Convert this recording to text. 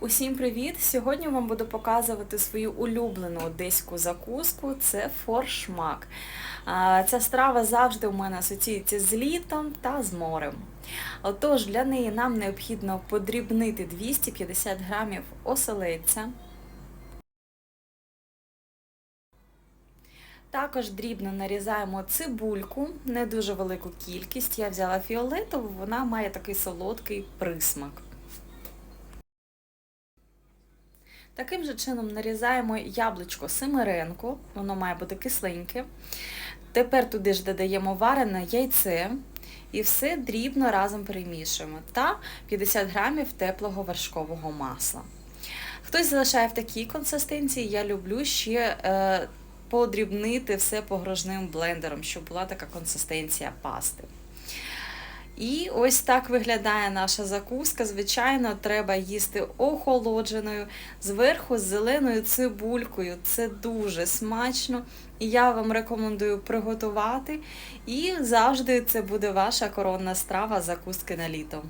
Усім привіт! Сьогодні вам буду показувати свою улюблену одеську закуску. Це форшмак. Ця страва завжди у мене асоціюється з літом та з морем. Отож, для неї нам необхідно подрібнити 250 грамів оселедця. Також дрібно нарізаємо цибульку, не дуже велику кількість. Я взяла фіолетову, вона має такий солодкий присмак. Таким же чином нарізаємо яблучко семеренко, воно має бути кисленьке. Тепер туди ж додаємо варене яйце і все дрібно разом перемішуємо та 50 грамів теплого вершкового масла. Хтось залишає в такій консистенції, я люблю ще е, подрібнити все погружним блендером, щоб була така консистенція пасти. І ось так виглядає наша закуска. Звичайно, треба їсти охолодженою, зверху з зеленою цибулькою. Це дуже смачно. І я вам рекомендую приготувати. І завжди це буде ваша коронна страва закуски на літо.